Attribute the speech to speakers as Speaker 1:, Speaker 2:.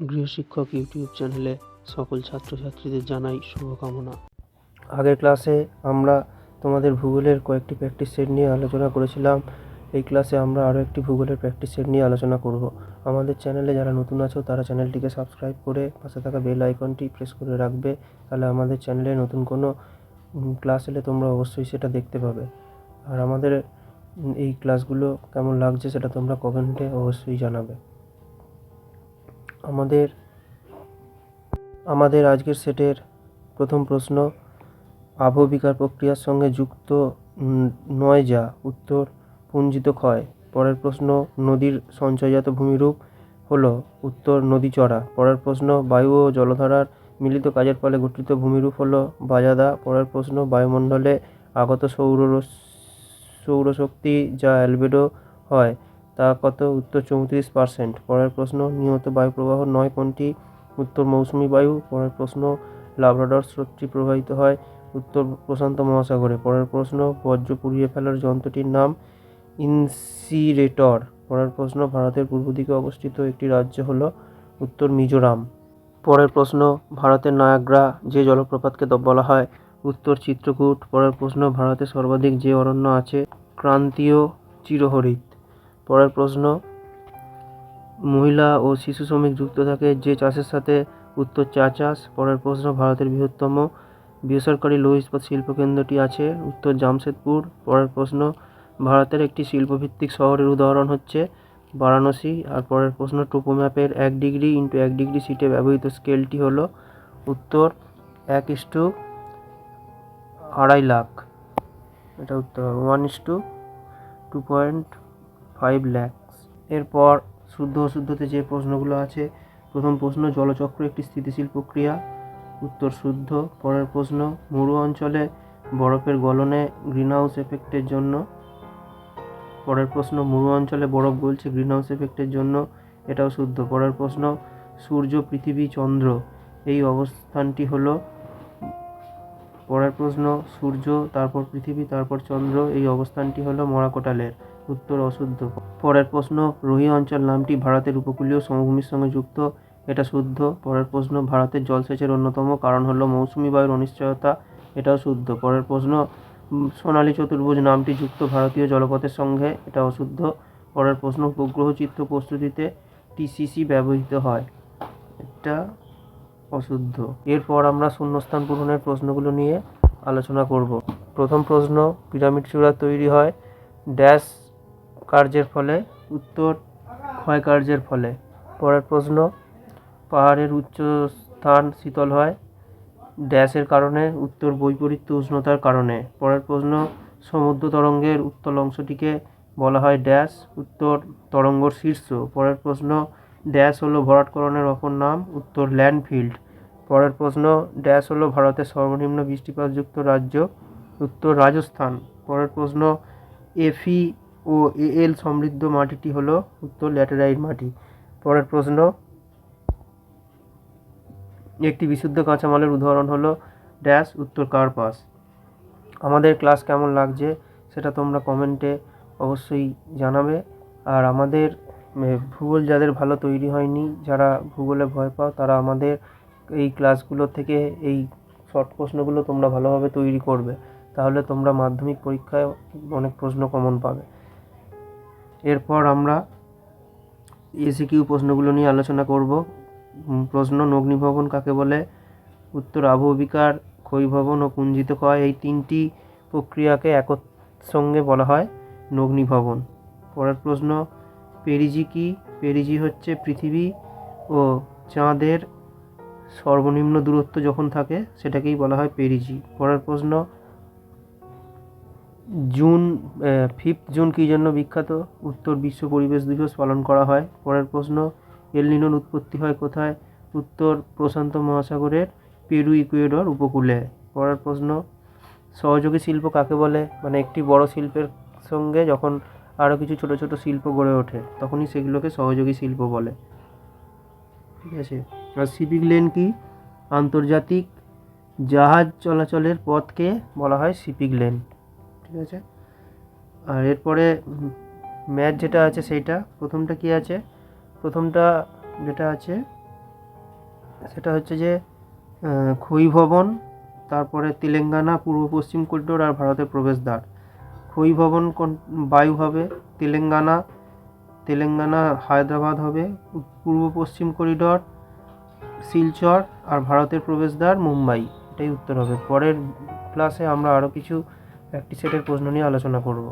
Speaker 1: গৃহশিক্ষক YouTube চ্যানেলে সকল ছাত্রছাত্রীদের জানাই শুভকামনা।
Speaker 2: আগের ক্লাসে আমরা তোমাদের ভূগোলের কয়েকটি প্র্যাকটিস সেট নিয়ে আলোচনা করেছিলাম। এই ক্লাসে আমরা আরও একটি ভূগোলের প্র্যাকটিস সেট নিয়ে আলোচনা করব। আমাদের চ্যানেলে যারা নতুন আছো, তারা চ্যানেলটিকে সাবস্ক্রাইব করে পাশে থাকা বেল আইকনটি প্রেস করে রাখবে। তাহলে আমাদের চ্যানেলে নতুন কোনো ক্লাস এলে তোমরা অবশ্যই সেটা দেখতে পাবে। আর আমাদের এই ক্লাসগুলো কেমন লাগছে সেটা তোমরা কমেন্টে অবশ্যই জানাবে। আমাদের আমাদের আজকের সেটের প্রথম প্রশ্ন, আবহবিকার প্রক্রিয়ার সঙ্গে যুক্ত নয় যা, উত্তর, পুঞ্জিত ক্ষয়। পরের প্রশ্ন, নদীর সঞ্চয়জাত ভূমিরূপ হলো উত্তর নদী চড়া। পরের প্রশ্ন, বায়ু ও জলধারার মিলিত কাজের ফলে গঠিত ভূমিরূপ হলো বাজাদা। পরের প্রশ্ন, বায়ুমণ্ডলে আগত সৌর সৌরশক্তি যা অ্যালবেডো হয় তা কত? উত্তর চৌত্রিশ পার্সেন্ট। পরের প্রশ্ন নিয়ত বায়ুপ্রবাহ নয় কোনটি? উত্তর মৌসুমি বায়ু, পরের প্রশ্ন, লাব্রাডর স্রোতটি প্রবাহিত হয় উত্তর প্রশান্ত মহাসাগরে। পরের প্রশ্ন, বর্জ্য পুড়িয়ে ফেলার যন্ত্রটির নাম ইনসিরেটর। পরের প্রশ্ন, ভারতের পূর্ব দিকে অবস্থিত একটি রাজ্য হল উত্তর মিজোরাম। পরের প্রশ্ন, ভারতের নায়াগ্রা যে জলপ্রপাতকে বলা হয় উত্তর চিত্রকূট। পরের প্রশ্ন ভারতে সর্বাধিক যে অরণ্য আছে ক্রান্তীয় চিরহরিত পরের প্রশ্ন, মহিলা ও শিশু শ্রমিক যুক্ত থাকে যে চাষের সাথে উত্তর চা চাষ। পরের প্রশ্ন, ভারতের বৃহত্তম বেসরকারি লৌহ ইস্পাত শিল্পকেন্দ্রটি আছে উত্তর জামশেদপুর। পরের প্রশ্ন, ভারতের একটি শিল্পভিত্তিক শহরের উদাহরণ হচ্ছে বারাণসী। আর পরের প্রশ্ন, টোপো ম্যাপের এক ডিগ্রি ইন্টু এক ডিগ্রি সিটে ব্যবহৃত স্কেলটি হলো উত্তর এক ইস্টু আড়াই লাখ। এটা উত্তর one is to two point five lakhs এরপর শুদ্ধ অশুদ্ধতে যে প্রশ্নগুলো আছে, প্রথম প্রশ্ন, জলচক্র একটি স্থিতিশীল প্রক্রিয়া। উত্তর শুদ্ধ। পরের প্রশ্ন, মরু অঞ্চলে বরফের গলনে গ্রিনহাউস এফেক্টের জন্য। পরের প্রশ্ন, মরু অঞ্চলে বরফ গলছে গ্রিনহাউস এফেক্টের জন্য, এটাও শুদ্ধ। পরের প্রশ্ন, সূর্য, পৃথিবী, চন্দ্র, এই অবস্থানটি হলো পরের প্রশ্ন, সূর্য, তারপর পৃথিবী, তারপর চন্দ্র, এই অবস্থানটি হলো মরাকোটালের। উত্তর অশুদ্ধ। পরের প্রশ্ন, রোহি অঞ্চল নামটি ভারতের উপকূলীয় সমভূমির সঙ্গে যুক্ত, এটা শুদ্ধ। পরের প্রশ্ন, ভারতের জলসেচের অন্যতম কারণ হলো মৌসুমি বায়ুর অনিশ্চয়তা, এটাও শুদ্ধ। পরের প্রশ্ন সোনালী চতুর্ভুজ নামটি যুক্ত ভারতীয় জলপথের সঙ্গে, এটা অশুদ্ধ। পরের প্রশ্ন, উপগ্রহ চিত্র প্রস্তুতিতে টিসিসি ব্যবহৃত হয়। এটা অশুদ্ধ। এরপর আমরা শূন্যস্থান পূরণের প্রশ্নগুলো নিয়ে আলোচনা করব। প্রথম প্রশ্ন, পিরামিড চূড়া তৈরি হয় ড্যাশ কার্যের ফলে, উত্তর ক্ষয় কার্যের ফলে। পরের প্রশ্ন, পাহাড়ের উচ্চ স্থান শীতল হয় ড্যাশের কারণে, উত্তর বৈপরীত্য উষ্ণতার কারণে। পরের প্রশ্ন, সমুদ্র তরঙ্গের উত্তল অংশটিকে বলা হয় ড্যাশ, উত্তর তরঙ্গর শীর্ষ। পরের প্রশ্ন, ড্যাশ হলো ভরাটকরণের অপর নাম, উত্তর ল্যান্ডফিল্ড। পরের প্রশ্ন, ড্যাশ হলো ভারতের সর্বনিম্ন বৃষ্টিপাতযুক্ত রাজ্য, উত্তর রাজস্থান। পরের প্রশ্ন, এফি ও এল সমৃদ্ধ মাটিটি হলো উত্তর ল্যাটেরাইট মাটি। পরের প্রশ্ন, একটি বিশুদ্ধ কাঁচামালের উদাহরণ হলো ড্যাশ উত্তর কার্পাস। আমাদের ক্লাস কেমন লাগছে সেটা তোমরা কমেন্টে অবশ্যই জানাবে। আর আমাদের ভূগোল যাদের ভালো তৈরি হয়নি, যারা ভূগোলে ভয় পাও, তারা আমাদের এই ক্লাসগুলো থেকে এই শর্ট প্রশ্নগুলো তোমরা ভালোভাবে তৈরি করবে, তাহলে তোমরা মাধ্যমিক পরীক্ষায় অনেক প্রশ্ন কমন পাবে। এরপর আমরা এসিকিউ প্রশ্নগুলো নিয়ে আলোচনা করব। প্রশ্ন নগ্নিভবন কাকে বলে? উত্তর আবহবিকার ক্ষয়ীভবন ও পুঞ্জিত ক্ষয়, এই তিনটি প্রক্রিয়াকে একসঙ্গে বলা হয় নগ্নিভবন। পরের প্রশ্ন, পেরিজি কি? পেরিজি হচ্ছে পৃথিবী ও চাঁদের সর্বনিম্ন দূরত্ব যখন থাকে, সেটাকেই বলা হয় পেরিজি। পরের প্রশ্ন, জুন ফিফথ জুন কী জন্য বিখ্যাত? উত্তর, বিশ্ব পরিবেশ দিবস পালন করা হয়। পরের প্রশ্ন এলনিনোর উৎপত্তি হয় কোথায়? উত্তর, প্রশান্ত মহাসাগরের পেরু, ইকুয়েডর উপকূলে। পরের প্রশ্ন, সহযোগী শিল্প কাকে বলে? মানে একটি বড় শিল্পের সঙ্গে যখন আরও কিছু ছোট ছোট শিল্প গড়ে ওঠে, তখনই সেগুলোকে সহযোগী শিল্প বলে। ঠিক আছে? আর সিভিক লেন কি? আন্তর্জাতিক জাহাজ চলাচলের পথকে বলা হয় শিপিং লেন। ঠিক আছে? আর এরপরে ম্যাথ যেটা আছে সেইটা, প্রথমটা কি আছে? প্রথমটা যেটা আছে, সেটা হচ্ছে যে খই ভবন, তারপরে তেলেঙ্গানা, পূর্ব পশ্চিম করিডোর আর ভারতের প্রবেশদ্বার। খই ভবন কোন, বায়ু হবে তেলেঙ্গানা তেলেঙ্গানা হায়দ্রাবাদ হবে, পূর্ব পশ্চিম করিডোর শিলচর আর ভারতের প্রবেশদ্বার মুম্বাই, এটাই উত্তর হবে। পরের ক্লাসে আমরা আরও কিছু প্র্যাকটিস সেটের প্রশ্ন নিয়ে আলোচনা করব।